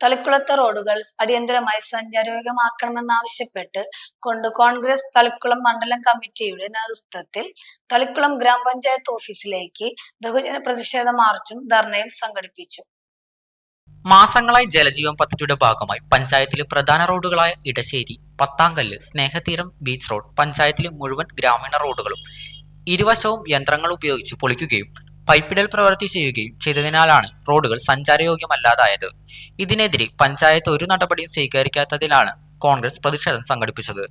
തളിക്കുളത്തെ റോഡുകൾ അടിയന്തരമായി സഞ്ചാരയോഗ്യമാക്കണമെന്നാവശ്യപ്പെട്ട് കൊണ്ട് കോൺഗ്രസ് തളിക്കുളം മണ്ഡലം കമ്മിറ്റിയുടെ നേതൃത്വത്തിൽ തളിക്കുളം ഗ്രാമപഞ്ചായത്ത് ഓഫീസിലേക്ക് ബഹുജന പ്രതിഷേധ മാർച്ചും ധർണയും സംഘടിപ്പിച്ചു. മാസങ്ങളായി ജലജീവൻ പദ്ധതിയുടെ ഭാഗമായി പഞ്ചായത്തിലെ പ്രധാന റോഡുകളായ ഇടശ്ശേരി പത്താങ്കല്ല് സ്നേഹതീരം ബീച്ച് റോഡ് പഞ്ചായത്തിലെ മുഴുവൻ ഗ്രാമീണ റോഡുകളും ഇരുവശവും യന്ത്രങ്ങൾ ഉപയോഗിച്ച് പൊളിക്കുകയും പൈപ്പിടൽ പ്രവൃത്തി ചെയ്യുകയും ചെയ്തതിനാലാണ് റോഡുകൾ സഞ്ചാരയോഗ്യമല്ലാതായത്. ഇതിനെതിരെ പഞ്ചായത്ത് ഒരു നടപടിയും സ്വീകരിക്കാത്തതിലാണ് കോൺഗ്രസ് പ്രതിഷേധം സംഘടിപ്പിച്ചത്.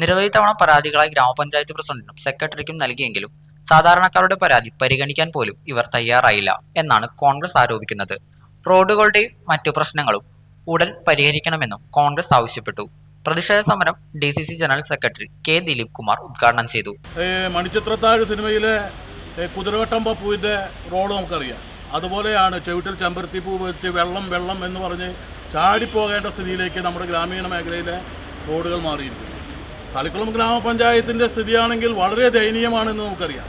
നിരവധി തവണ പരാതികളായി ഗ്രാമപഞ്ചായത്ത് പ്രസിഡന്റിനും സെക്രട്ടറിക്കും നൽകിയെങ്കിലും സാധാരണക്കാരുടെ പരാതി പരിഗണിക്കാൻ പോലും ഇവർ തയ്യാറായില്ല എന്നാണ് കോൺഗ്രസ് ആരോപിക്കുന്നത്. റോഡുകളുടെയും മറ്റു പ്രശ്നങ്ങളും ഉടൻ പരിഹരിക്കണമെന്നും കോൺഗ്രസ് ആവശ്യപ്പെട്ടു. പ്രതിഷേധ സമരം D general secretary K Dileep Kumar ഉദ്ഘാടനം ചെയ്തു. മണിച്ചിത്രത്താഴ് സിനിമയിലെ കുതിരവട്ടം പപ്പുവിന്റെ റോഡ് നമുക്കറിയാം. അതുപോലെയാണ് ചവിട്ടിൽ ചെമ്പരത്തി പൂ വെച്ച് വെള്ളം വെള്ളം എന്ന് പറഞ്ഞ് ചാടിപ്പോകേണ്ട സ്ഥിതിയിലേക്ക് നമ്മുടെ ഗ്രാമീണ മേഖലയിലെ റോഡുകൾ മാറിയിരിക്കുന്നു. തളിക്കുളം ഗ്രാമപഞ്ചായത്തിന്റെ സ്ഥിതിയാണെങ്കിൽ വളരെ ദയനീയമാണെന്ന് നമുക്കറിയാം.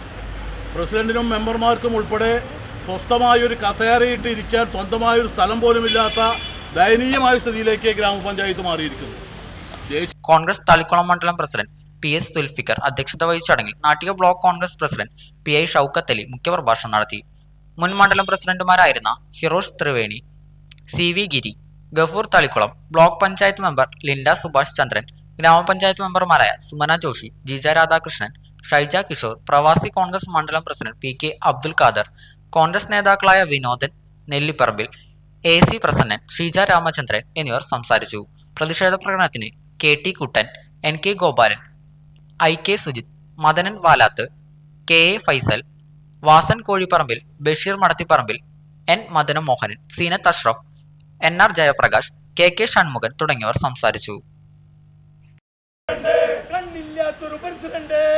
പ്രസിഡന്റിനും മെമ്പർമാർക്കും ഉൾപ്പെടെ സ്വസ്ഥമായൊരു കസേരയിട്ട് ഇരിക്കാൻ സ്വന്തമായൊരു സ്ഥലം പോലുമില്ലാത്ത ദയനീയമായ സ്ഥിതിയിലേക്ക് ഗ്രാമപഞ്ചായത്ത് മാറിയിരിക്കുന്നു. കോൺഗ്രസ് തളിക്കുളം മണ്ഡലം പ്രസിഡന്റ് പി എസ് സുൽഫിക്കർ അധ്യക്ഷത വഹിച്ച ചടങ്ങിൽ Nattika block Congress president P I Shoukath Ali മുഖ്യപ്രഭാഷണം നടത്തി. മുൻ മണ്ഡലം പ്രസിഡന്റുമാരായിരുന്ന Hirosh Triveni C V Giri Gafoor Thalikulam block panchayat member Linda Subhash Chandran ഗ്രാമപഞ്ചായത്ത് മെമ്പർമാരായ സുമന ജോഷി ജിജ രാധാകൃഷ്ണൻ ഷൈജ കിഷോർ പ്രവാസി കോൺഗ്രസ് മണ്ഡലം president P K Abdul Khader Congress നേതാക്കളായ വിനോദൻ നെല്ലിപ്പറമ്പിൽ എ സി പ്രസന്നൻ ഷീജ രാമചന്ദ്രൻ എന്നിവർ സംസാരിച്ചു. പ്രതിഷേധ പ്രകടനത്തിന് K T Kuttan N K Gopalan I K Sujith Madanan Valath K A Faisal Vasan Kozhipparambil Basheer Madathipparambil N Madana Mohanan Seenath Ashraf N R Jayaprakash K K Shanmukhan തുടങ്ങിയവർ സംസാരിച്ചു. President.